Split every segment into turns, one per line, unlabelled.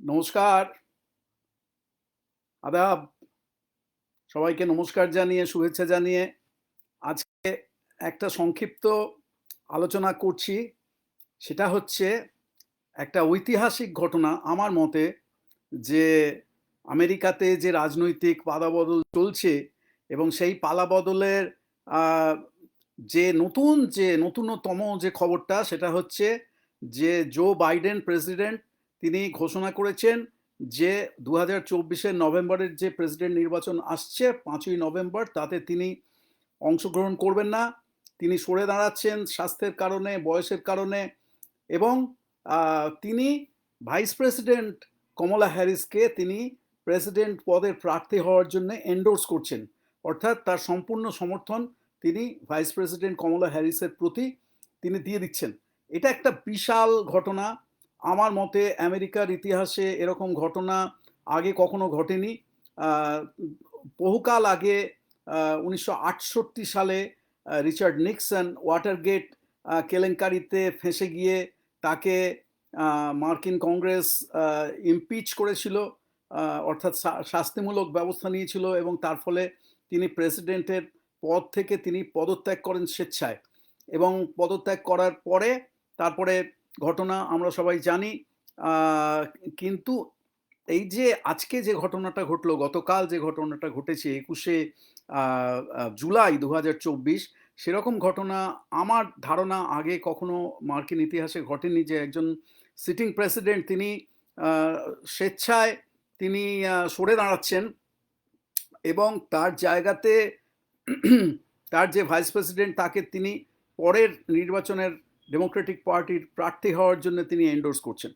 নমস্কার। আদাব। সবাইকে নমস্কার জানিয়ে, শুভেচ্ছা জানিয়ে। আজকে একটা সংক্ষিপ্ত আলোচনা করছি। সেটা হচ্ছে একটা ঐতিহাসিক ঘটনা আমার মতে যে আমেরিকাতে যে রাজনৈতিক পালাবদল চলছে এবং সেই পালাবদলের যে নতুন, যে নতুনতম যে খবরটা সেটা হচ্ছে যে জো বাইডেন প্রেসিডেন্ট তিনি ঘোষণা করেছেন যে দু হাজার চব্বিশের নভেম্বরের যে প্রেসিডেন্ট নির্বাচন আসছে, পাঁচই নভেম্বর, তাতে তিনি অংশগ্রহণ করবেন না। তিনি সরে দাঁড়াচ্ছেন স্বাস্থ্যের কারণে, বয়সের কারণে এবং তিনি ভাইস প্রেসিডেন্ট কমলা হ্যারিসকে তিনি প্রেসিডেন্ট পদের প্রার্থী হওয়ার জন্য এন্ডোর্স করছেন। অর্থাৎ তার সম্পূর্ণ সমর্থন তিনি ভাইস প্রেসিডেন্ট কমলা হ্যারিসের প্রতি তিনি দিয়ে দিচ্ছেন। এটা একটা বিশাল ঘটনা। আমার মতে আমেরিকার ইতিহাসে এরকম ঘটনা আগে কখনো ঘটেনি। বহুকাল আগে উনিশশো আটষট্টি সালে রিচার্ড নিক্সন ওয়াটারগেট কেলেঙ্কারিতে ফেঁসে গিয়ে তাকে মার্কিন কংগ্রেস ইমপিচ করেছিল অর্থাৎ শাস্তিমূলক ব্যবস্থা নিয়েছিল এবং তার ফলে তিনি প্রেসিডেন্টের পদ থেকে তিনি পদত্যাগ করেন স্বেচ্ছায় এবং পদত্যাগ করার পরে তারপরে ঘটনা আমরা সবাই জানি। কিন্তু এই যে আজকে যে ঘটনাটা ঘটলো, গতকাল যে ঘটনাটা ঘটেছে একুশে জুলাই দু হাজার চব্বিশ, সেরকম ঘটনা আমার ধারণা আগে কখনো মার্কিন ইতিহাসে ঘটেনি যে একজন সিটিং প্রেসিডেন্ট তিনি স্বেচ্ছায় তিনি সরে দাঁড়াচ্ছেন এবং তার জায়গাতে, তার যে ভাইস প্রেসিডেন্ট তাকে তিনি পরের নির্বাচনের ডেমোক্রেটিক পার্টির প্রার্থী হওয়ার জন্য তিনি এন্ডোর্স করছেন।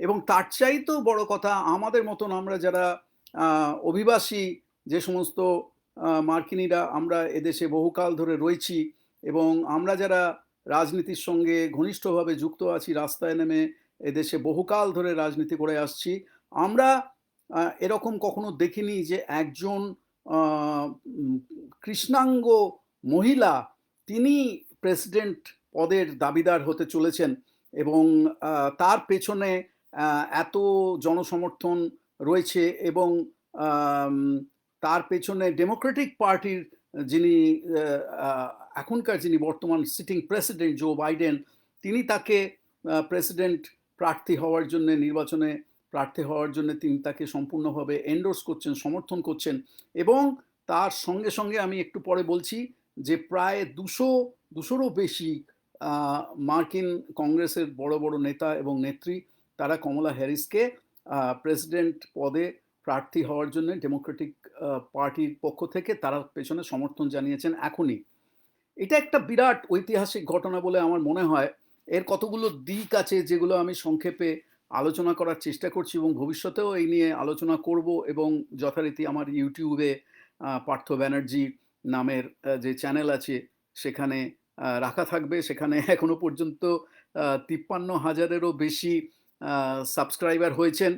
এবং তার চাইতেও বড় কথা, আমাদের মতন আমরা যারা অভিবাসী যে সমস্ত মার্কিনীরা আমরা এদেশে বহুকাল ধরে রয়েছি এবং আমরা যারা রাজনীতির সঙ্গে ঘনিষ্ঠভাবে যুক্ত আছি, রাস্তায় নেমে এদেশে বহুকাল ধরে রাজনীতি করে আসছি, আমরা এরকম কখনো দেখিনি যে একজন কৃষ্ণাঙ্গ মহিলা, তিনি প্রেসিডেন্ট পদের দাবিদার হতে চলেছেন এবং তার পেছনে এত জনসমর্থন রয়েছে এবং তার পেছনে ডেমোক্রেটিক পার্টির যিনি এখনকার যিনি বর্তমান সিটিং প্রেসিডেন্ট জো বাইডেন তিনি তাকে প্রেসিডেন্ট প্রার্থী হওয়ার জন্য, নির্বাচনে প্রার্থী হওয়ার জন্য তিনি তাকে সম্পূর্ণভাবে এন্ডোর্স করছেন, সমর্থন করছেন এবং তার সঙ্গে সঙ্গে আমি একটু পরে বলছি যে প্রায় দুশো, দুশোরও বেশি মার্কিন কংগ্রেসের বড় বড় নেতা এবং নেত্রী তারা কমলা হ্যারিসকে প্রেসিডেন্ট পদে প্রার্থী হওয়ার জন্য ডেমোক্রেটিক পার্টির পক্ষ থেকে তারা পেছনে সমর্থন জানিয়েছেন এখনই। এটা একটা বিরাট ঐতিহাসিক ঘটনা বলে আমার মনে হয়। এর কতগুলো দিক আছে যেগুলো আমি সংক্ষেপে আলোচনা করার চেষ্টা করছি এবং ভবিষ্যতেও এই নিয়ে আলোচনা করব এবং যথারীতি আমার ইউটিউবে পার্থ ব্যানার্জি নামের যে চ্যানেল আছে সেখানে রাখা থাকবে। সেখানে এখনও পর্যন্ত তিপ্পান্ন হাজারেরও বেশি সাবস্ক্রাইবার হয়েছেন।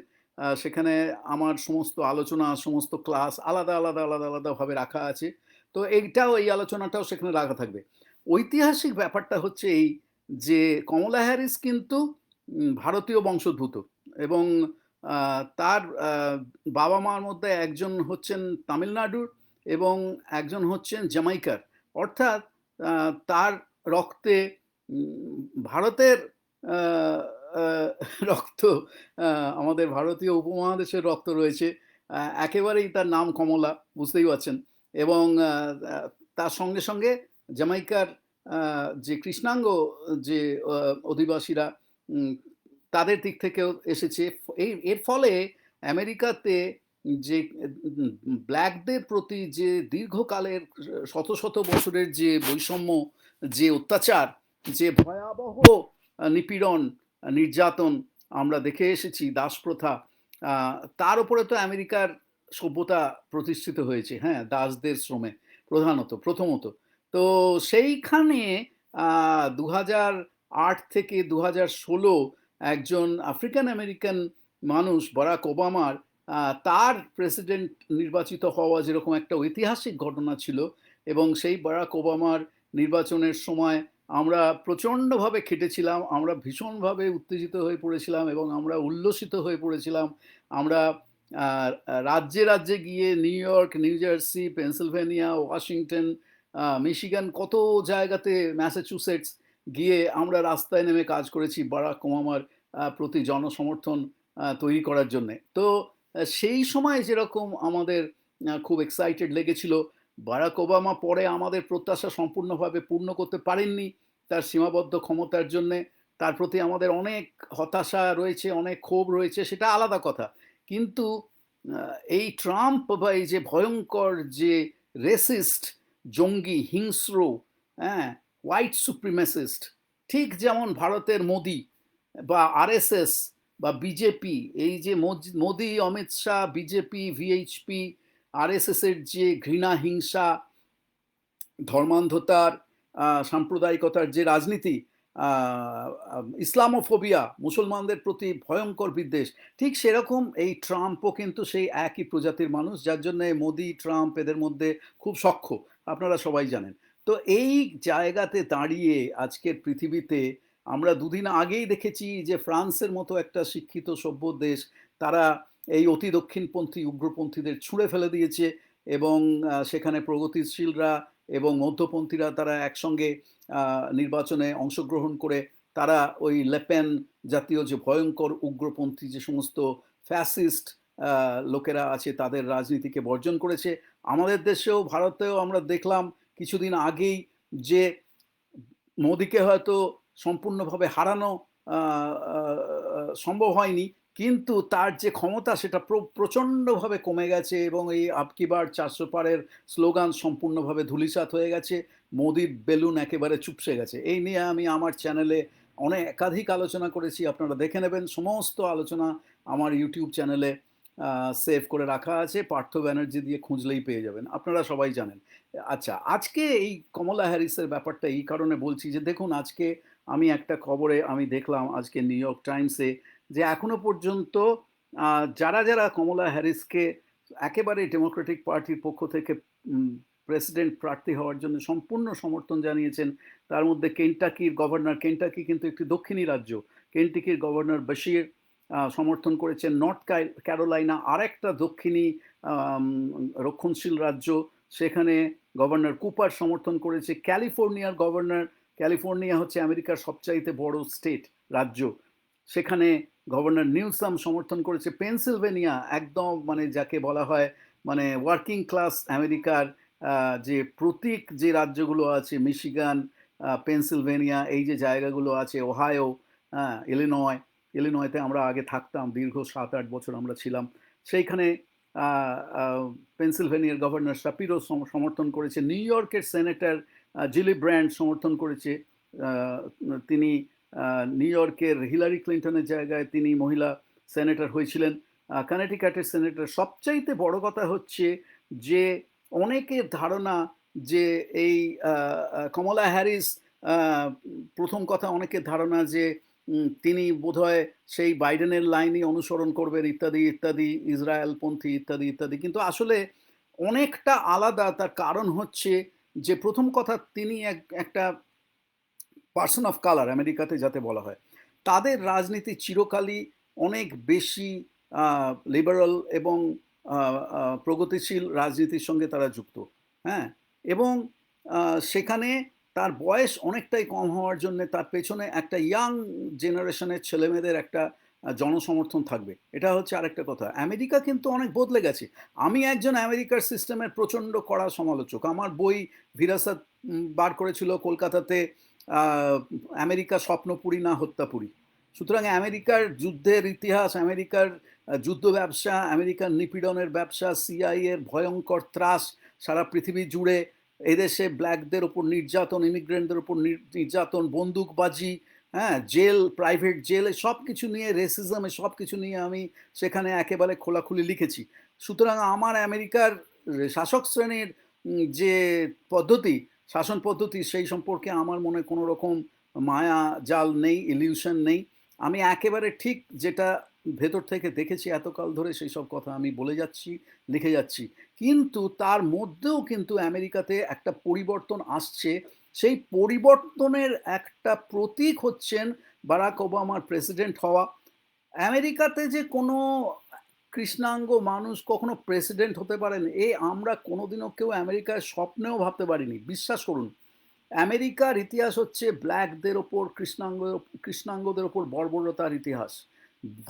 সেখানে আমার সমস্ত আলোচনা, সমস্ত ক্লাস আলাদা আলাদা আলাদা, আলাদাভাবে রাখা আছে। তো এইটাও, এই আলোচনাটাও সেখানে রাখা থাকবে। ঐতিহাসিক ব্যাপারটা হচ্ছে এই যে, কমলা হ্যারিস কিন্তু ভারতীয় বংশোদ্ভূত এবং তার বাবা মার মধ্যে একজন হচ্ছেন তামিলনাড়ুর এবং একজন হচ্ছেন জামাইকার অর্থাৎ তার রক্তে ভারতের রক্ত আমাদের ভারতীয় উপমহাদেশের রক্ত রয়েছে। একেবারেই তার নাম কমলা, বুঝতেই পারছেন। এবং তার সঙ্গে সঙ্গে জামাইকার যে কৃষ্ণাঙ্গ, যে অধিবাসীরা তাদের দিক থেকেও এসেছে। এই, এর ফলে আমেরিকাতে যে ব্ল্যাকদের প্রতি যে দীর্ঘকালের শত শত বছরের যে বৈষম্য যে অত্যাচার যে ভয়াবহ নিপীড়ন নির্যাতন আমরা দেখে এসেছি দাসপ্রথা আহ, তার উপরে তো আমেরিকার সভ্যতা প্রতিষ্ঠিত হয়েছে হ্যাঁ দাসদের শ্রমে প্রধানত প্রথমত। তো সেইখানে দু হাজার আট থেকে দু ষোলো একজন আফ্রিকান আমেরিকান মানুষ বরাক ওবামার তার প্রেসিডেন্ট নির্বাচিত হওয়া যেরকম একটা ঐতিহাসিক ঘটনা ছিল এবং সেই বারাক ওবামার নির্বাচনের সময় আমরা প্রচণ্ডভাবে খেটেছিলাম, আমরা ভীষণভাবে উত্তেজিত হয়ে পড়েছিলাম এবং আমরা উল্লসিত হয়ে পড়েছিলাম। আমরা রাজ্যে রাজ্যে গিয়ে New York, New Jersey, Pennsylvania, Washington Michigan কত জায়গাতে ম্যাসাচুসেটস গিয়ে আমরা রাস্তায় নেমে কাজ করেছি বারাক ওবামার প্রতি জনসমর্থন তৈরি করার জন্যে। তো সেই সময় যেরকম আমাদের খুব এক্সাইটেড লেগেছিল, বারাক ওবামা পরে আমাদের প্রত্যাশা সম্পূর্ণভাবে পূর্ণ করতে পারেননি তার সীমাবদ্ধ ক্ষমতার জন্যে। তার প্রতি আমাদের অনেক হতাশা রয়েছে, অনেক ক্ষোভ রয়েছে, সেটা আলাদা কথা। কিন্তু এই ট্রাম্প বা এই যে ভয়ঙ্কর যে রেসিস্ট জঙ্গি, হিংস্র হ্যাঁ হোয়াইট সুপ্রিমেসিস্ট ঠিক যেমন ভারতের মোদি বা আরএসএস বা বিজেপি, এই যে Modi, Amit Shah, BJP, VHP RSS এর যে ঘৃণা, হিংসা, ধর্মান্ধতার সাম্প্রদায়িকতার যে রাজনীতি ইসলামোফোবিয়া, মুসলমানদের প্রতি ভয়ঙ্কর বিদ্বেষ, ঠিক সেরকম এই ট্রাম্পও কিন্তু সেই একই প্রজাতির মানুষ, যার জন্য মোদি, ট্রাম্প এদের মধ্যে খুব সখ্য, আপনারা সবাই জানেন। তো এই জায়গাতে দাঁড়িয়ে আজকের পৃথিবীতে আমরা দুদিন আগেই দেখেছি যে ফ্রান্সের মতো একটা শিক্ষিত সভ্য দেশ, তারা এই অতি দক্ষিণপন্থী উগ্রপন্থীদের ছুঁড়ে ফেলে দিয়েছে এবং সেখানে প্রগতিশীলরা এবং মধ্যপন্থীরা তারা একসঙ্গে নির্বাচনে অংশগ্রহণ করে, তারা ওই লেপেন জাতীয় যে ভয়ঙ্কর উগ্রপন্থী যে সমস্ত ফ্যাসিস্ট লোকেরা আছে, তাদের রাজনীতিকে বর্জন করেছে। আমাদের দেশেও, ভারতেও আমরা দেখলাম কিছুদিন আগেই যে মোদিকে হয়তো সম্পূর্ণভাবে হারানো সম্ভব হয়নি। কিন্তু তার যে ক্ষমতা সেটা প্র- প্রচণ্ডভাবে কমে গেছে এবং এই আপকিবার চারশো পারের স্লোগান সম্পূর্ণভাবে ধূলিসাৎ হয়ে গেছে। মোদির বেলুন একেবারে চুপসে গেছে। এই নিয়ে আমি আমার চ্যানেলে অনেক একাধিক আলোচনা করেছি। আপনারা দেখে নেবেন। সমস্ত আলোচনা আমার ইউটিউব চ্যানেলে সেভ করে রাখা আছে। পার্থ ব্যানার্জি দিয়ে খুঁজলেই পেয়ে যাবেন। আপনারা সবাই জানেন। আচ্ছা আজকে এই কমলা হ্যারিসের ব্যাপারটা এই কারণে বলছি যে, দেখুন, আজকে আমি একটা খবরে আমি দেখলাম আজকে নিউ ইয়র্ক টাইমসে যে এখনও পর্যন্ত যারা যারা কমলা হ্যারিসকে একেবারে ডেমোক্রেটিক পার্টির পক্ষ থেকে প্রেসিডেন্ট প্রার্থী হওয়ার জন্য সম্পূর্ণ সমর্থন জানিয়েছেন, তার মধ্যে কেন্টাকির গভর্নর কেন্টাকি কিন্তু একটি দক্ষিণী রাজ্য। কেন্টাকির গভর্নর বশির সমর্থন করেছেন নর্থ ক্যার- ক্যারোলাইনা আরেকটা দক্ষিণী রক্ষণশীল রাজ্য। সেখানে গভর্নর কুপার সমর্থন করেছে। ক্যালিফোর্নিয়ার গভর্নর ক্যালিফোর্নিয়া হচ্ছে আমেরিকার সবচাইতে বড় স্টেট রাজ্য। সেখানে গভর্নর নিউসাম সমর্থন করেছে। পেনসিলভেনিয়া একদম মানে যাকে বলা হয় মানে ওয়ার্কিং ক্লাস আমেরিকার যে প্রতীক যে রাজ্যগুলো আছে, মিশিগান পেনসিলভেনিয়া, এই যে জায়গাগুলো আছে, ওহায়ো হ্যাঁ ইলিনয়, ইলিনয়তে আমরা আগে থাকতাম, দীর্ঘ সাত আট বছর আমরা ছিলাম। সেইখানে পেনসিলভেনিয়ার গভর্নর শাপিরো সম- সমর্থন করেছে। নিউ ইয়র্কের সেনেটর জিলি ব্র্যান্ড সমর্থন করেছে। তিনি নিউ ইয়র্কের হিলারি ক্লিন্টনের জায়গায় তিনি মহিলা সেনেটর হয়েছিলেন। কানেটিকাটের সেনেটর। সবচাইতে বড় কথা হচ্ছে যে, অনেকের ধারণা যে এই কমলা হ্যারিস প্রথম কথা অনেকের ধারণা যে তিনি বোধহয় সেই বাইডেনের লাইনই অনুসরণ করবেন, ইত্যাদি ইত্যাদি, ইসরায়েলপন্থী, ইত্যাদি ইত্যাদি। কিন্তু আসলে অনেকটা আলাদা তার কারণ হচ্ছে যে প্রথম কথা তিনি এক, একটা পার্সন অফ কালার আমেরিকাতে যাতে বলা হয়, তাদের রাজনীতি চিরকালই অনেক বেশি লিবারাল এবং প্রগতিশীল রাজনীতির সঙ্গে তারা যুক্ত হ্যাঁ? এবং সেখানে তার বয়স অনেকটাই কম হওয়ার জন্য তার পেছনে একটা ইয়াং জেনারেশনের ছেলেমেয়েদের একটা জনসমর্থন থাকবে। এটা হচ্ছে আরেকটা কথা। আমেরিকা কিন্তু অনেক বদলে গেছে। আমি একজন আমেরিকার সিস্টেমের প্রচণ্ড কড়া সমালোচক। আমার বই ভিরাসাত বার করেছিল কলকাতাতে আমেরিকা স্বপ্নপুরী না হত্যাপুরী। সুতরাং আমেরিকার যুদ্ধের ইতিহাস, আমেরিকার যুদ্ধ ব্যবসা, আমেরিকার নিপীড়নের ব্যবসা সিআই এর ভয়ঙ্কর ত্রাস, সারা পৃথিবী জুড়ে, এদেশে ব্ল্যাকদের ওপর নির্যাতন ইমিগ্রেন্টদের ওপর নির- নির্যাতন, বন্দুকবাজি হ্যাঁ জেল প্রাইভেট জেল সব কিছু নিয়ে রেসিজম সব কিছু নিয়ে আমি সেখানে একেবারে খোলাখুলি লিখেছি। সুতরাং আমার আমেরিকার শাসক শ্রেণির যে পদ্ধতি, শাসন পদ্ধতি, সেই সম্পর্কে আমার মনে কোনো রকম মায়া জাল নেই ইলিউশন নেই। আমি একেবারে ঠিক যেটা ভেতর থেকে দেখেছি এতকাল ধরে, সেই সব কথা আমি বলে যাচ্ছি, লিখে যাচ্ছি। কিন্তু তার মধ্যেও কিন্তু আমেরিকাতে একটা পরিবর্তন আসছে সেই পরিবর্তনের একটা প্রতীক হচ্ছেন বারাক ওবামার প্রেসিডেন্ট হওয়া। আমেরিকাতে যে কোনো কৃষ্ণাঙ্গ মানুষ কখনো প্রেসিডেন্ট হতে পারেন, এ আমরা কোনোদিনও কেউ আমেরিকার স্বপ্নেও ভাবতে পারিনি। বিশ্বাস করুন, আমেরিকার ইতিহাস হচ্ছে ব্ল্যাকদের ওপর, কৃষ্ণাঙ্গ, কৃষ্ণাঙ্গদের ওপর বর্বরতার ইতিহাস,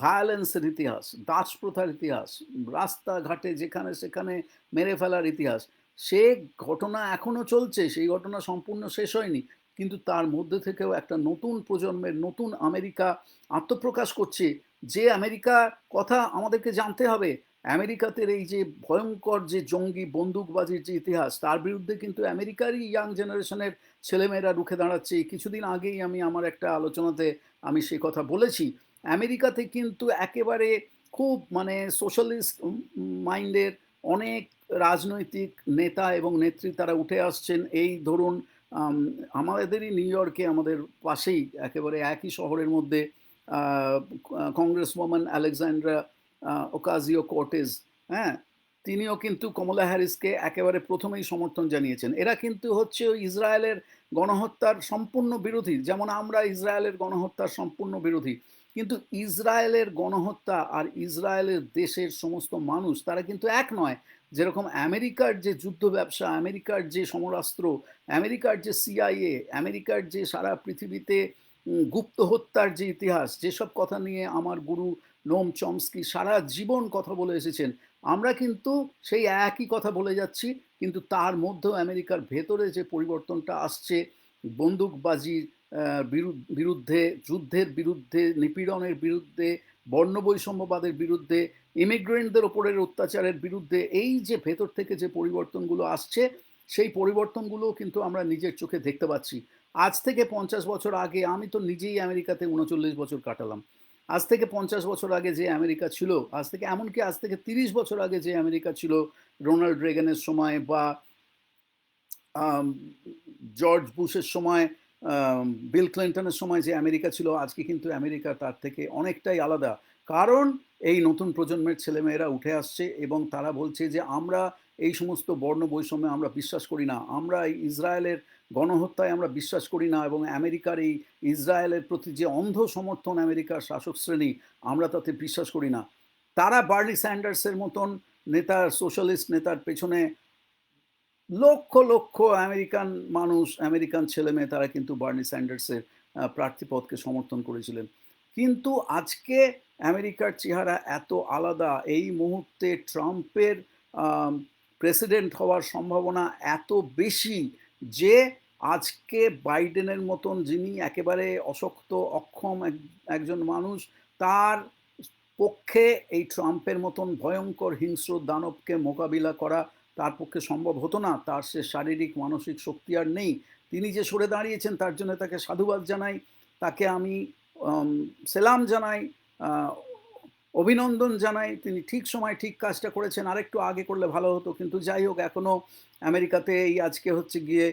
ভায়োলেন্সের ইতিহাস দাস প্রথার ইতিহাস, রাস্তাঘাটে যেখানে সেখানে মেরে ফেলার ইতিহাস। সে ঘটনা এখনও চলছে, সেই ঘটনা সম্পূর্ণ শেষ হয়নি, কিন্তু তার মধ্যে থেকেও একটা নতুন প্রজন্মের, নতুন আমেরিকা আত্মপ্রকাশ করছে, যে আমেরিকা কথা আমাদেরকে জানতে হবে। আমেরিকাতে এই যে ভয়ঙ্কর যে জঙ্গি বন্দুকবাজির যে ইতিহাস, তার বিরুদ্ধে কিন্তু আমেরিকারই ইয়াং জেনারেশনের ছেলেমেয়েরা রুখে দাঁড়াচ্ছে। কিছুদিন আগেই আমি আমার একটা আলোচনাতে আমি সেই কথা বলেছি। আমেরিকাতে কিন্তু একেবারে খুব মানে সোশ্যালিস্ট মাইন্ডের অনেক রাজনৈতিক নেতা এবং নেত্রী তারা উঠে আসছেন। এই ধরুন আমাদেরই নিউ ইয়র্কে আমাদের পাশেই একেবারে একই শহরের মধ্যে congress woman Alexandria Ocasio Cortez হ্যাঁ? তিনিও কিন্তু কমলা হ্যারিসকে একেবারে প্রথমেই সমর্থন জানিয়েছেন। এরা কিন্তু হচ্ছে ইসরায়েলের গণহত্যার সম্পূর্ণ বিরোধী। যেমন আমরা ইসরায়েলের গণহত্যার সম্পূর্ণ বিরোধী। কিন্তু ইসরায়েলের গণহত্যা আর ইসরায়েলের দেশের সমস্ত মানুষ, তারা কিন্তু এক নয়। যেরকম আমেরিকার যে যুদ্ধ ব্যবসা, আমেরিকার যে সমরাস্ত্র, আমেরিকার যে সিআইএ আমেরিকার যে সারা পৃথিবীতে গুপ্ত হত্যার যে ইতিহাস, যেসব কথা নিয়ে আমার গুরু নোম চমস্কি সারা জীবন কথা বলে এসেছেন, আমরা কিন্তু সেই একই কথা বলে যাচ্ছি, কিন্তু তার মধ্যেও আমেরিকার ভেতরে যে পরিবর্তনটা আসছে, বন্দুকবাজির বিরুদ্ধে যুদ্ধের বিরুদ্ধে, নিপীড়নের বিরুদ্ধে, বর্ণবৈষম্যবাদের বিরুদ্ধে ইমিগ্রেন্টদের ওপরের অত্যাচারের বিরুদ্ধে, এই যে ভেতর থেকে যে পরিবর্তনগুলো আসছে, সেই পরিবর্তনগুলো কিন্তু আমরা নিজের চোখে দেখতে পাচ্ছি। আজ থেকে পঞ্চাশ বছর আগে আমি তো নিজেই আমেরিকাতে উনচল্লিশ বছর কাটালাম। আজ থেকে পঞ্চাশ বছর আগে যে আমেরিকা ছিল, আজ থেকে, এমনকি আজ থেকে তিরিশ বছর আগে যে আমেরিকা ছিল, রোনাল্ড রেগানের সময় বা জর্জ বুশের সময় বিল ক্লিন্টনের সময় যে আমেরিকা ছিল, আজকে কিন্তু আমেরিকা তার থেকে অনেকটাই আলাদা। কারণ এই নতুন প্রজন্মের ছেলেমেয়েরা উঠে আসছে এবং তারা বলছে যে, আমরা এই সমস্ত বর্ণ বৈষম্যে আমরা বিশ্বাস করি না। আমরা এই ইসরায়েলের গণহত্যায় আমরা বিশ্বাস করি না এবং আমেরিকার এই ইসরায়েলের প্রতি যে অন্ধ সমর্থন আমেরিকার শাসক শ্রেণি, আমরা তাতে বিশ্বাস করি না। তারা বার্লি স্যান্ডার্সের মতন নেতার সোশ্যালিস্ট নেতার পেছনে লক্ষ লক্ষ আমেরিকান মানুষ, আমেরিকান ছেলে মেয়ে তারা কিন্তু বার্নি স্যান্ডার্সের প্রার্থীপদকে সমর্থন করেছিলেন। কিন্তু আজকে আমেরিকার চেহারা এত আলাদা। এই মুহূর্তে ট্রাম্পের প্রেসিডেন্ট হওয়ার সম্ভাবনা এত বেশি যে আজকে বাইডেনের মতন যিনি একেবারে অশক্ত, অক্ষম একজন মানুষ, তার পক্ষে এই ট্রাম্পের মতন ভয়ঙ্কর হিংস্র দানবকে মোকাবিলা করা তার পক্ষে সম্ভব হতো না, তার সে শারীরিক, মানসিক শক্তি আর নেই। তিনি যে সরে দাঁড়িয়েছেন, তার জন্য তাকে সাধুবাদ জানাই, তাকে আমি সেলাম জানাই অভিনন্দন জানাই। তিনি ঠিক সময় ঠিক কাজটা করেছেন, আরেকটু আগে করলে ভালো হতো, কিন্তু যাই হোক এখনও আমেরিকাতে এই আজকে হচ্ছে গিয়ে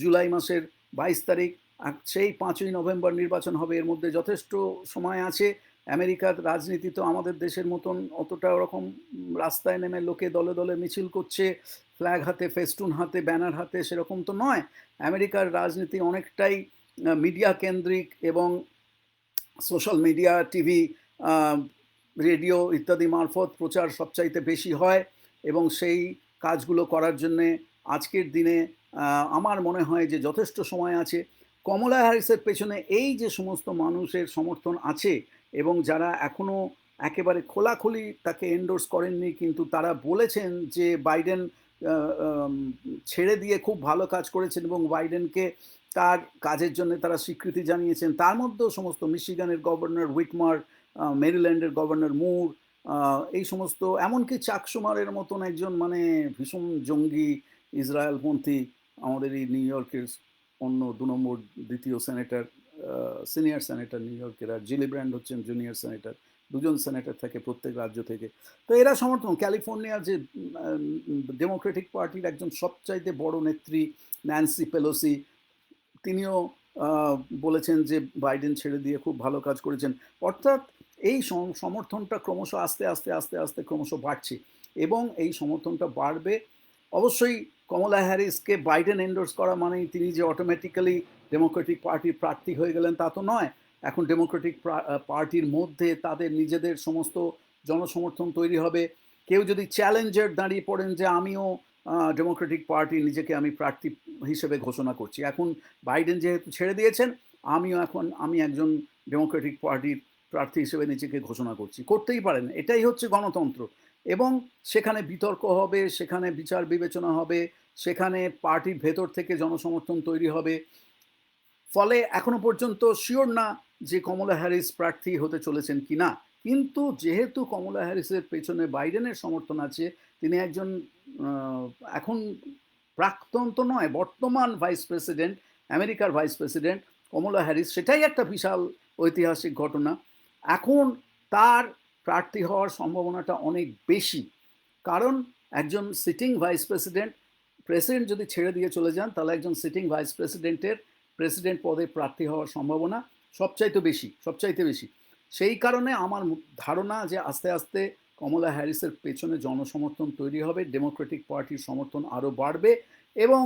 জুলাই মাসের বাইশ তারিখ সেই পাঁচই নভেম্বর নির্বাচন হবে, এর মধ্যে যথেষ্ট সময় আছে। আমেরিকার রাজনীতি তো আমাদের দেশের মতন অতটা ওরকম রাস্তায় নেমে লোকে দলে দলে মিছিল করছে ফ্ল্যাগ হাতে ফেস্টুন হাতে ব্যানার হাতে সেরকম তো নয়। আমেরিকার রাজনীতি অনেকটাই মিডিয়া কেন্দ্রিক এবং সোশ্যাল মিডিয়া টিভি রেডিও ইত্যাদি মারফত প্রচার সবচাইতে বেশি হয় এবং সেই কাজগুলো করার জন্যে আজকের দিনে আমার মনে হয় যে যথেষ্ট সময় আছে। কমলা হ্যারিসের পেছনে এই যে সমস্ত মানুষের সমর্থন আছে এবং যারা এখনও একেবারে খোলাখুলি তাকে এন্ডোর্স করেননি, কিন্তু তারা বলেছেন যে বাইডেন ছেড়ে দিয়ে খুব ভালো কাজ করেছেন এবং বাইডেনকে তার কাজের জন্য তারা স্বীকৃতি জানিয়েছেন। তার মধ্যেও সমস্ত মিশিগানের গভর্নর উইটমার মেরিল্যান্ডের গভর্নর মুর এই সমস্ত এমনকি চাকসুমারের মতন একজন মানে ভীষণ জঙ্গি ইসরায়েলপন্থী আমাদের এই নিউ ইয়র্কের অন্য দু নম্বর, দ্বিতীয় সেনেটার সিনিয়র সেনেটার নিউ ইয়র্কের আর জিলি ব্র্যান্ড হচ্ছেন জুনিয়র সেনেটার দুজন সেনেটার থাকে প্রত্যেক রাজ্য থেকে। তো এরা সমর্থন ক্যালিফোর্নিয়ার যে ডেমোক্রেটিক পার্টির একজন সবচাইতে বড় নেত্রী ন্যান্সি পেলোসি তিনিও বলেছেন যে বাইডেন ছেড়ে দিয়ে খুব ভালো কাজ করেছেন। অর্থাৎ এই সমর্থনটা ক্রমশ আস্তে আস্তে আস্তে আস্তে ক্রমশ বাড়ছে এবং এই সমর্থনটা বাড়বে। অবশ্যই কমলা হ্যারিসকে বাইডেন এন্ডোর্স করা মানেই তিনি যে অটোমেটিক্যালি ডেমোক্রেটিক পার্টির প্রার্থী হয়ে গেলেন তা তো নয়। এখন ডেমোক্রেটিক পার্টির মধ্যে তাদের নিজেদের সমস্ত জনসমর্থন তৈরি হবে। কেউ যদি চ্যালেঞ্জের দাঁড়িয়ে পড়েন যে আমিও ডেমোক্রেটিক পার্টি নিজেকে আমি প্রার্থী হিসেবে ঘোষণা করছি। এখন বাইডেন যেহেতু ছেড়ে দিয়েছেন, আমিও এখন, আমি একজন ডেমোক্রেটিক পার্টির প্রার্থী হিসেবে নিজেকে ঘোষণা করছি। করতেই পারেন, এটাই হচ্ছে গণতন্ত্র। এবং সেখানে বিতর্ক হবে, সেখানে বিচার বিবেচনা হবে, সেখানে পার্টির ভেতর থেকে জনসমর্থন তৈরি হবে। ফলে এখনও পর্যন্ত শিওর না যে কমলা হ্যারিস প্রার্থী হতে চলেছেন কি না কিন্তু যেহেতু কমলা হ্যারিসের পেছনে বাইডেনের সমর্থন আছে, তিনি একজন এখন প্রাক্তন তো নয়, বর্তমান ভাইস প্রেসিডেন্ট আমেরিকার ভাইস প্রেসিডেন্ট কমলা হ্যারিস, সেটাই একটা বিশাল ঐতিহাসিক ঘটনা। এখন তার প্রার্থী হওয়ার সম্ভাবনাটা অনেক বেশি। কারণ একজন সিটিং ভাইস প্রেসিডেন্ট প্রেসিডেন্ট যদি ছেড়ে দিয়ে চলে যান, তাহলে একজন সিটিং ভাইস প্রেসিডেন্টের প্রেসিডেন্ট পদে প্রার্থী হওয়ার সম্ভাবনা সবচাইতে বেশি সবচাইতে বেশি। সেই কারণে আমার ধারণা যে আস্তে আস্তে কমলা হ্যারিসের পেছনে জনসমর্থন তৈরি হবে, ডেমোক্রেটিক পার্টির সমর্থন আরও বাড়বে এবং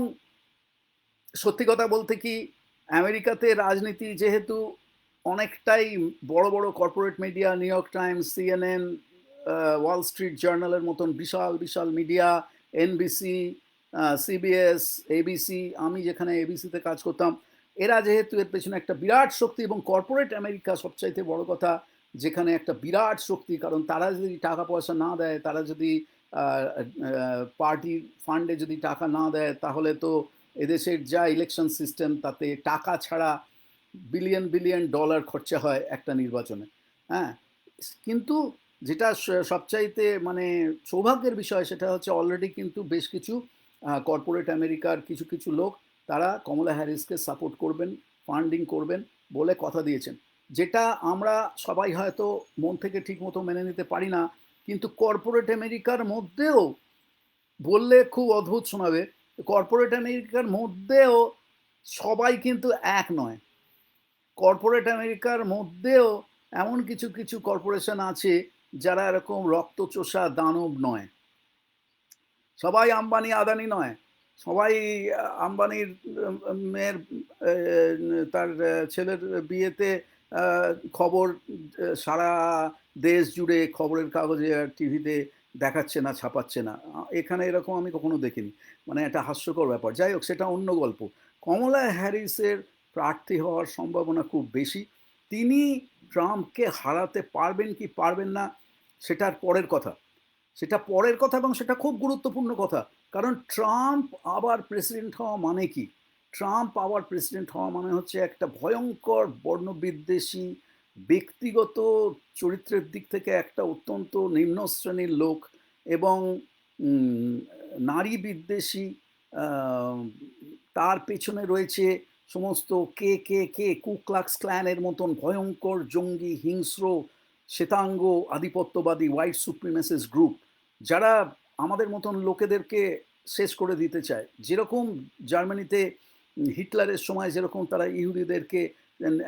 সত্যি কথা বলতে কি, আমেরিকাতে রাজনীতি যেহেতু অনেকটাই বড় বড় corporate media, New York Times, CNN Wall Street জার্নালের মতন বিশাল বিশাল মিডিয়া, এনবিসি সিবিএস, এবিসি, আমি যেখানে এবিসিতে কাজ করতাম এরা যেহেতু এর পেছনে একটা বিরাট শক্তি এবং কর্পোরেট আমেরিকা সবচাইতে বড় কথা, যেখানে একটা বিরাট শক্তি, কারণ তারা যদি টাকা পয়সা না দেয়, তারা যদি পার্টির ফান্ডে যদি টাকা না দেয়, তাহলে তো এদেশের যা ইলেকশন সিস্টেম তাতে টাকা ছাড়া বিলিয়ন বিলিয়ন ডলার খরচা হয় একটা নির্বাচনে। হ্যাঁ কিন্তু যেটা সবচাইতে মানে সৌভাগ্যের বিষয়, সেটা হচ্ছে অলরেডি কিন্তু বেশ কিছু কর্পোরেট আমেরিকার কিছু কিছু লোক তারা কমলা হ্যারিসকে সাপোর্ট করবেন ফান্ডিং করবেন বলে কথা দিয়েছেন। যেটা আমরা সবাই হয়তো মন থেকে ঠিক মতো মেনে নিতে পারি না, কিন্তু কর্পোরেট আমেরিকার মধ্যেও বললে খুব অদ্ভুত শোনাবে। কর্পোরেট আমেরিকার মধ্যেও সবাই কিন্তু এক নয়। কর্পোরেট আমেরিকার মধ্যেও এমন কিছু কিছু কর্পোরেশন আছে যারা এরকম রক্তচোষা দানব নয়। সবাই আম্বানি, আদানি নয়। সবাই আম্বানির মেয়ের তার ছেলের বিয়েতে খবর সারা দেশ জুড়ে খবরের কাগজে আর টিভিতে দেখাচ্ছে না, ছাপাচ্ছে না। এখানে এরকম আমি কখনো দেখিনি। মানে একটা হাস্যকর ব্যাপার। যাই হোক, সেটা অন্য গল্প। কমলা হ্যারিসের প্রার্থী হওয়ার সম্ভাবনা খুব বেশি। তিনি ট্রাম্পকে হারাতে পারবেন কি পারবেন না, সেটার পরের কথা। সেটা পরের কথা এবং সেটা খুব গুরুত্বপূর্ণ কথা। কারণ ট্রাম্প আবার প্রেসিডেন্ট হওয়া মানে কি? ট্রাম্প আবার প্রেসিডেন্ট হওয়া মানে হচ্ছে একটা ভয়ঙ্কর বর্ণবিদ্বেষী, ব্যক্তিগত চরিত্রের দিক থেকে একটা অত্যন্ত নিম্ন শ্রেণির লোক এবং নারী বিদ্বেষী তার পেছনে রয়েছে সমস্ত কে কে কে কুক্লাক্স ক্ল্যানের মতন ভয়ঙ্কর জঙ্গি, হিংস্র, শ্বেতাঙ্গ, আধিপত্যবাদী হোয়াইট সুপ্রিমেসিস গ্রুপ যারা আমাদের মতন লোকেদেরকে শেষ করে দিতে চায়। যেরকম জার্মানিতে হিটলারের সময় যেরকম তারা ইহুদিদেরকে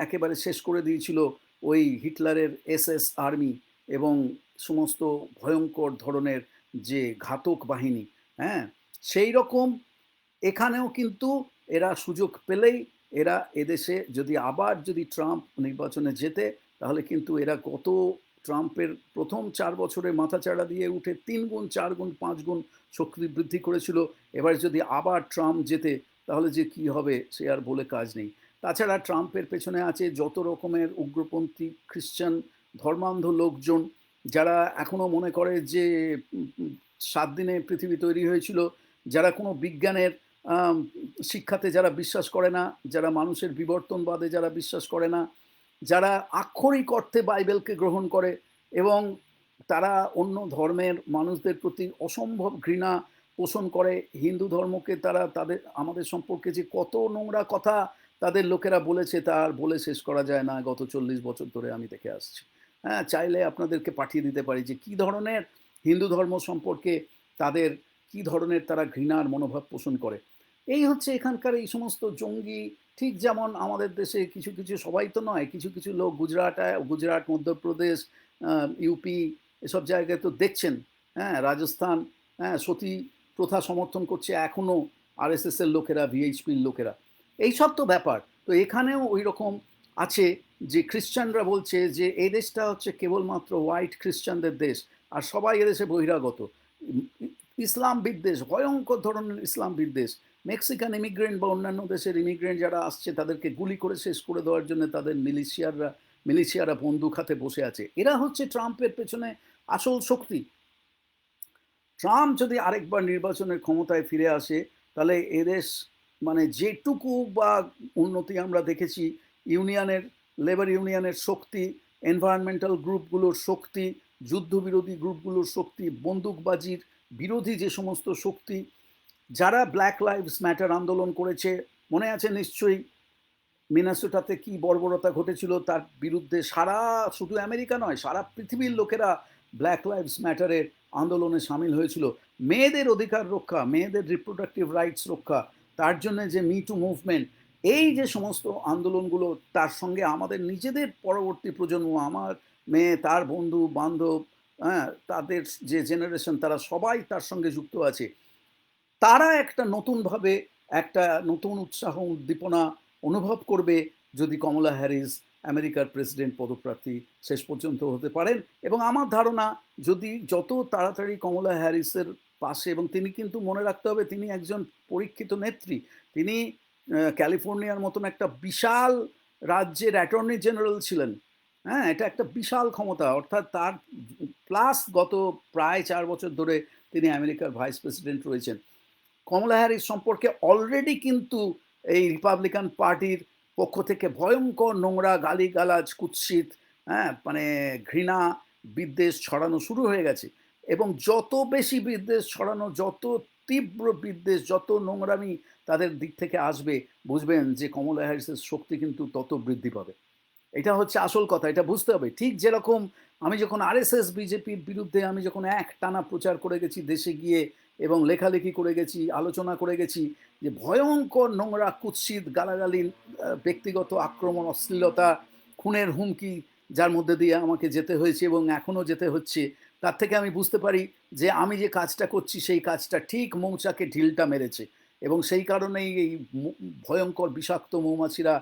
একেবারে শেষ করে দিয়েছিল, ওই হিটলারের এস এস আর্মি এবং সমস্ত ভয়ঙ্কর ধরনের যে ঘাতক বাহিনী হ্যাঁ? সেই রকম এখানেও কিন্তু এরা সুযোগ পেলেই এরা এদেশে যদি আবার যদি ট্রাম্প নির্বাচনে যেতে, তাহলে কিন্তু এরা গত ট্রাম্পের প্রথম চার বছরে মাথা চাড়া দিয়ে উঠে তিন গুণ, চার গুণ, পাঁচ গুণ শক্তি বৃদ্ধি করেছিল। এবার যদি আবার ট্রাম্প যেতে তাহলে যে কি হবে সে আর বলে কাজ নেই। তাছাড়া ট্রাম্পের পেছনে আছে যত রকমের উগ্রপন্থী খ্রিশ্চান ধর্মান্ধ লোকজন, যারা এখনও মনে করে যে সাত দিনে পৃথিবী তৈরি হয়েছিল, যারা কোনো বিজ্ঞানের শিক্ষাতে যারা বিশ্বাস করে না, যারা মানুষের বিবর্তনবাদে যারা বিশ্বাস করে না যারা আক্ষরিক অর্থে বাইবেলকে গ্রহণ করে এবং তারা অন্য ধর্মের মানুষদের প্রতি অসম্ভব ঘৃণা পোষণ করে, হিন্দু ধর্মকে তারা তাদের, আমাদের সম্পর্কে যে কত নোংরা কথা তাদের লোকেরা বলেছে তার বলে শেষ করা যায় না। গত চল্লিশ বছর ধরে আমি দেখে আসছি। হ্যাঁ চাইলে আপনাদেরকে পাঠিয়ে দিতে পারি যে কি ধরনের হিন্দু ধর্ম সম্পর্কে তাদের কি ধরনের তারা ঘৃণার মনোভাব পোষণ করে। এই হচ্ছে এখানকার এই সমস্ত জঙ্গি ঠিক যেমন আমাদের দেশে কিছু কিছু সবাই তো নয়, কিছু কিছু লোক গুজরাট গুজরাট, মধ্যপ্রদেশ ইউপি এসব জায়গায় তো দেখছেন। হ্যাঁ রাজস্থান হ্যাঁ সতী প্রথা সমর্থন করছে এখনও আরএসএস এর লোকেরা ভিএইচপির লোকেরা। এইসব তো ব্যাপার। তো এখানেও ওই রকম আছে যে খ্রিস্টানরা বলছে যে এই দেশটা হচ্ছে কেবলমাত্র হোয়াইট খ্রিস্টানদের দেশ, আর সবাই এদেশে বহিরাগত। ইসলাম বিদ্বেষ ভয়ঙ্কর ধরনের ইসলাম বিদ্বেষ মেক্সিকান ইমিগ্রেন্ট বা অন্যান্য দেশের ইমিগ্রেন্ট যারা আসছে, তাদেরকে গুলি করে শেষ করে দেওয়ার জন্য তাদের মিলিশিয়াররা, মিলিশিয়ারা বন্দুক হাতে বসে আছে। এরা হচ্ছে ট্রাম্পের পেছনে আসল শক্তি। ট্রাম্প যদি আরেকবার নির্বাচনের ক্ষমতায় ফিরে আসে, তাহলে এদেশ মানে যেটুকু বা উন্নতি আমরা দেখেছি, ইউনিয়নের লেবার ইউনিয়নের শক্তি এনভায়রনমেন্টাল গ্রুপগুলোর শক্তি, যুদ্ধবিরোধী গ্রুপগুলোর শক্তি, বন্দুকবাজির বিরোধী যে সমস্ত শক্তি যারা ব্ল্যাক লাইভস ম্যাটার আন্দোলন করেছে, মনে আছে নিশ্চয়ই মিনাসোটাতে কি বর্বরতা ঘটেছিল? তার বিরুদ্ধে সারা, শুধু আমেরিকা নয়, সারা পৃথিবীর লোকেরা ব্ল্যাক লাইভস ম্যাটারের আন্দোলনে সামিল হয়েছিল। মেয়েদের অধিকার রক্ষা, মেয়েদের রিপ্রোডাক্টিভ রাইটস রক্ষা, তার জন্য যে মি টু মুভমেন্ট এই যে সমস্ত আন্দোলনগুলো, তার সঙ্গে আমাদের নিজেদের পরবর্তী প্রজন্ম, আমার মেয়ে, তার বন্ধু, বান্ধব হ্যাঁ তাদের যে জেনারেশন তারা সবাই তার সঙ্গে যুক্ত আছে। তারা একটা নতুনভাবে একটা নতুন উৎসাহ, উদ্দীপনা অনুভব করবে যদি কমলা হ্যারিস আমেরিকার প্রেসিডেন্ট পদপ্রার্থী শেষ পর্যন্ত হতে পারেন। এবং আমার ধারণা, যদি যত তাড়াতাড়ি কমলা হ্যারিসের পাশে, এবং তিনি কিন্তু মনে রাখতে হবে, তিনি একজন পরীক্ষিত নেত্রী। তিনি ক্যালিফোর্নিয়ার মতন একটা বিশাল রাজ্যের অ্যাটর্নি জেনারেল ছিলেন। হ্যাঁ এটা একটা বিশাল ক্ষমতা। অর্থাৎ তার, প্লাস গত প্রায় চার বছর ধরে তিনি আমেরিকার ভাইস প্রেসিডেন্ট রয়েছেন। কমলা হ্যারিস সম্পর্কে অলরেডি কিন্তু এই রিপাবলিকান পার্টির পক্ষ থেকে ভয়ঙ্কর নোংরা গালিগালাজ, কুৎসিত হ্যাঁ মানে ঘৃণা, বিদ্বেষ ছড়ানো শুরু হয়ে গেছে। এবং যত বেশি বিদ্বেষ ছড়ানো, যত তীব্র বিদ্বেষ, যত নোংরামি তাদের দিক থেকে আসবে, বুঝবেন যে কমলা হ্যারিসের শক্তি কিন্তু তত বৃদ্ধি পাবে। এটা হচ্ছে আসল কথা, এটা বুঝতে হবে। ঠিক যেরকম আমি যখন আরএসএস বিজেপির বিরুদ্ধে আমি যখন এক টানা প্রচার করে গেছি দেশে গিয়ে এবং লেখালেখি করে গেছি, আলোচনা করে গেছি যে ভয়ঙ্কর নোংরা, কুৎসিত গালাগালি ব্যক্তিগত আক্রমণ, অশ্লীলতা, খুনের হুমকি যার মধ্যে দিয়ে আমাকে যেতে হয়েছে এবং এখনও যেতে হচ্ছে, তার থেকে আমি বুঝতে পারি যে আমি যে কাজটা করছি সেই কাজটা ঠিক মৌচাকে ঢিলটা মেরেছে এবং সেই কারণেই এই ভয়ঙ্কর, বিষাক্ত মৌমাছিরা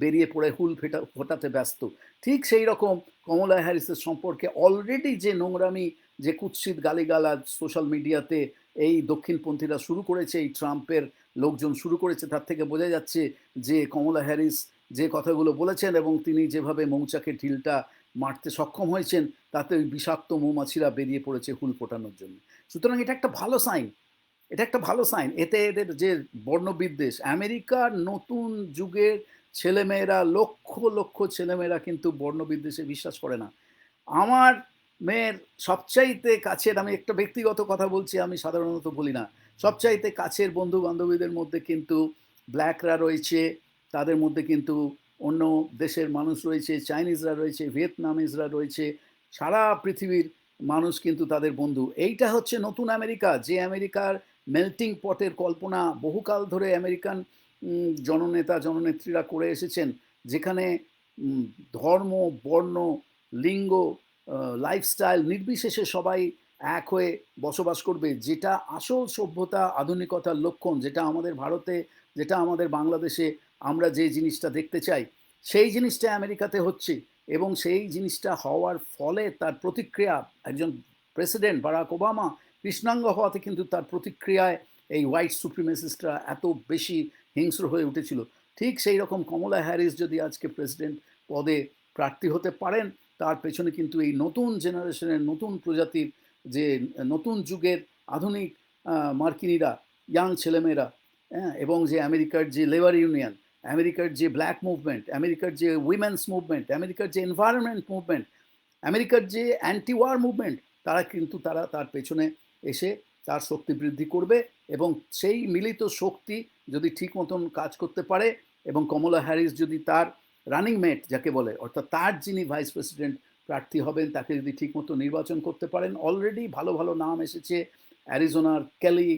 বেরিয়ে পড়ে, হুল ফেটা, ফোটাতে ব্যস্ত। ঠিক সেই রকম কমলা হ্যারিসের সম্পর্কে অলরেডি যে নোংরামি, যে কুৎসিত গালিগালাজ সোশ্যাল মিডিয়াতে এই দক্ষিণপন্থীরা শুরু করেছে, এই ট্রাম্পের লোকজন শুরু করেছে, তার থেকে বোঝা যাচ্ছে যে কমলা হ্যারিস যে কথাগুলো বলেছেন এবং তিনি যেভাবে মৌচাকে ঢিলটা মারতে সক্ষম হয়েছেন, তাতে ওই বিষাক্ত মৌমাছিরা বেরিয়ে পড়েছে হুল ফোটানোর জন্য। সুতরাং এটা একটা ভালো সাইন এটা একটা ভালো সাইন এতে এদের যে বর্ণবিদ্বেষ, আমেরিকার নতুন যুগের ছেলেমেয়েরা, লক্ষ লক্ষ ছেলেমেয়েরা কিন্তু বর্ণবিদ্বেষে বিশ্বাস করে না। আমার মেয়ের সবচাইতে কাছের, আমি একটা ব্যক্তিগত কথা বলছি, আমি সাধারণত বলি না। সবচাইতে কাছের বন্ধু বান্ধবীদের মধ্যে কিন্তু ব্ল্যাকরা রয়েছে, তাদের মধ্যে কিন্তু অন্য দেশের মানুষ রয়েছে, চাইনিজরা রয়েছে, ভিয়েতনামিজরা রয়েছে, সারা পৃথিবীর মানুষ কিন্তু তাদের বন্ধু। এইটা হচ্ছে নতুন আমেরিকা, যে আমেরিকার মেল্টিং পটের কল্পনা বহুকাল ধরে আমেরিকান জননেতা, জননেত্রীরা করে এসেছেন, যেখানে ধর্ম, বর্ণ, লিঙ্গ লাইফস্টাইল নির্বিশেষে সবাই এক হয়ে বসবাস করবে। যেটা আসল সভ্যতা, আধুনিকতার লক্ষণ, যেটা আমাদের ভারতে, যেটা আমাদের বাংলাদেশে আমরা যে জিনিসটা দেখতে চাই, সেই জিনিসটা আমেরিকাতে হচ্ছে এবং সেই জিনিসটা হওয়ার ফলে তার প্রতিক্রিয়া, একজন প্রেসিডেন্ট বারাক ওবামা কৃষ্ণাঙ্গ হওয়াতে কিন্তু তার প্রতিক্রিয়ায় এই হোয়াইট সুপ্রিমেসিস্টরা এত বেশি হিংস্র হয়ে উঠেছিল। ঠিক সেই রকম কমলা হ্যারিস যদি আজকে প্রেসিডেন্ট পদে প্রার্থী হতে পারেন তার পেছনে কিন্তু এই নতুন জেনারেশনের, নতুন প্রজাতির যে, নতুন যুগের আধুনিক মার্কিনীরা ইয়াং ছেলেমেয়েরা হ্যাঁ এবং যে আমেরিকার যে লেবার ইউনিয়ন আমেরিকার যে ব্ল্যাক মুভমেন্ট আমেরিকার যে উইমেন্স মুভমেন্ট আমেরিকার যে এনভায়রনমেন্ট মুভমেন্ট আমেরিকার যে অ্যান্টি ওয়ার মুভমেন্ট তারা কিন্তু তারা তার পেছনে এসে তার শক্তি বৃদ্ধি করবে এবং সেই মিলিত শক্তি যদি ঠিক মতন কাজ করতে পারে এবং কমলা হ্যারিস যদি তার রানিং মেট যাকে বলে, অর্থাৎ তার যিনি ভাইস প্রেসিডেন্ট প্রার্থী হবেন, তাকে যদি ঠিকমতো নির্বাচন করতে পারেন অলরেডি ভালো ভালো নাম এসেছে, অ্যারিজোনার ক্যালি,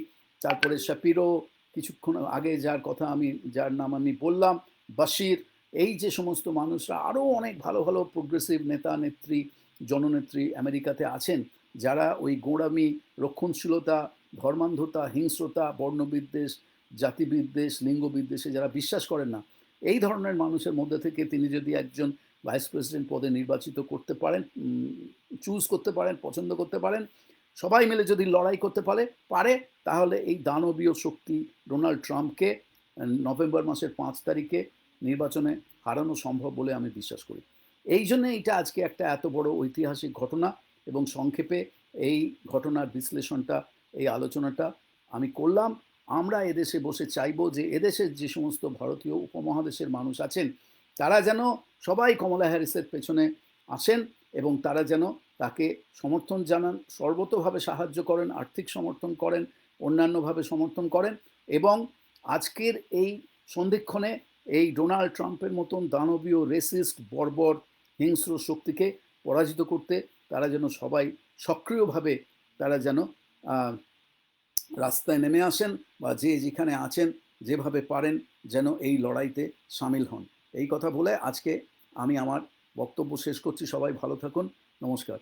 তারপরে শাপিরো, কিছুক্ষণ আগে যার কথা আমি, যার নাম আমি বললাম, বাশির, এই যে সমস্ত মানুষরা, আরও অনেক ভালো ভালো প্রোগ্রেসিভ নেতা, নেত্রী, জননেত্রী আমেরিকাতে আছেন, যারা ওই গোঁড়ামি, রক্ষণশীলতা, ধর্মান্ধতা, হিংস্রতা, বর্ণবিদ্বেষ, জাতিবিদ্বেষ, লিঙ্গবিদ্বেষে যারা বিশ্বাস করেন না এই ধরনের মানুষের মধ্যে থেকে তিনি যদি একজন ভাইস প্রেসিডেন্ট পদে নির্বাচিত করতে পারেন চুজ করতে পারেন, পছন্দ করতে পারেন, সবাই মিলে যদি লড়াই করতে পারে পারে, তাহলে এই দানবীয় শক্তি ডোনাল্ড ট্রাম্পকে নভেম্বর মাসের পাঁচ তারিখে নির্বাচনে হারানো সম্ভব বলে আমি বিশ্বাস করি। এই জন্য এটা আজকে একটা এত বড় ঐতিহাসিক ঘটনা এবং সংক্ষেপে এই ঘটনার বিশ্লেষণটা, এই আলোচনাটা আমি করলাম। আমরা এদেশে বসে চাইব যে এদেশের যে সমস্ত ভারতীয় উপমহাদেশের মানুষ আছেন, তারা যেন সবাই কমলা হ্যারিসের পেছনে আসেন এবং তারা যেন তাকে সমর্থন জানান, সর্বতভাবে সাহায্য করেন, আর্থিক সমর্থন করেন, অন্যান্যভাবে সমর্থন করেন এবং আজকের এই সন্ধিক্ষণে এই ডোনাল্ড ট্রাম্পের মতন দানবীয় রেসিস্ট, বর্বর, হিংস্র শক্তিকে পরাজিত করতে তারা যেন সবাই সক্রিয়ভাবে তারা যেন রাস্তায় নেমে আসেন বা যে যেখানে আছেন, যেভাবে পারেন যেন এই লড়াইতে সামিল হন। এই কথা বলে আজকে আমি আমার বক্তব্য শেষ করছি। সবাই ভালো থাকুন। নমস্কার।